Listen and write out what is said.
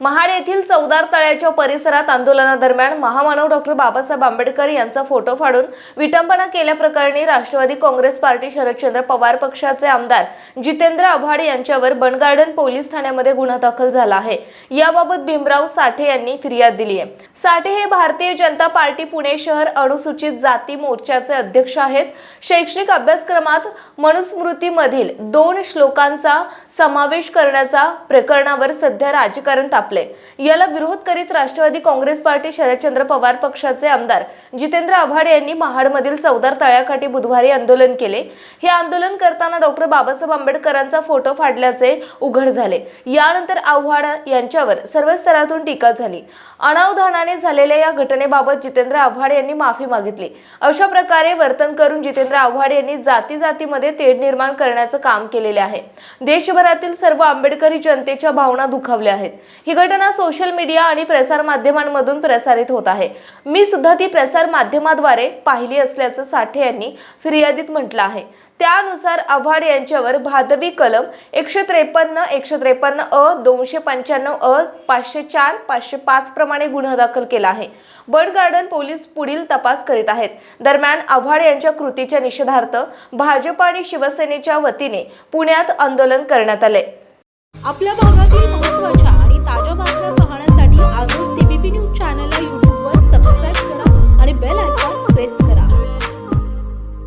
महाड येथील चौदार तळ्याच्या परिसरात आंदोलनादरम्यान महामानव डॉक्टर बाबासाहेब आंबेडकर यांचा फोटो फाडून विटंबना केल्याप्रकरणी राष्ट्रवादी काँग्रेस पार्टी शरदचंद्र पवार पक्षाचे आमदार जितेंद्र आव्हाड यांच्यावर बनगार्डन पोलीस ठाण्यामध्ये गुन्हा दाखल झाला आहे. याबाबत भीमराव साठे यांनी फिर्याद दिली आहे. साठे हे भारतीय जनता पार्टी पुणे शहर अनुसूचित जाती मोर्चाचे अध्यक्ष आहेत. शैक्षणिक अभ्यासक्रमात मनुस्मृतीमधील दोन श्लोकांचा समावेश करण्याचा प्रकरणावर सध्या राजकारण कापले याला विरोध करीत राष्ट्रवादी काँग्रेस पार्टी शरदचंद्र पवार पक्षाचे आमदार जितेंद्र आव्हाड यांनी महाडमधील चौदार तळ्याकाठी बुधवारी आंदोलन केले. हे आंदोलन करताना डॉक्टर बाबासाहेब आंबेडकरांचा फोटो फाडल्याचे उघड झाले. यानंतर आव्हाड यांच्यावर सर्व स्तरातून टीका झाली. अनावधानाने झालेल्या या घटनेबाबत जितेंद्र आव्हाड यांनी माफी मागितली. अशा प्रकारे वर्तन करून जितेंद्र आव्हाड यांनी जाती जातीमध्ये तेढ निर्माण करण्याचं काम केलेले आहे. देशभरातील सर्व आंबेडकरी जनतेच्या भावना दुखावल्या आहेत. ही घटना सोशल मीडिया आणि प्रसार माध्यमांमधून प्रसारित होत आहे. मी सुद्धा ती प्रसार माध्यमाद्वारे पाहिली असल्याचं साठे यांनी फिर्यादीत म्हटलं आहे. त्यानुसार आव्हाड यांच्यावर भादवी कलम एकशे त्रेपन्न एकशे त्रेपन्न अ दोनशे पंच्याण्णव अ पाचशे चार पाचशे पाच प्रमाणे गुन्हा दाखल केला आहे. बर्ड गार्डन पोलीस पुढील तपास करीत आहेत. दरम्यान आव्हाड यांच्या कृतीच्या निषेधार्थ भाजप आणि शिवसेनेच्या वतीने पुण्यात आंदोलन करण्यात आले आपल्या भागातील महत्त्वाच्या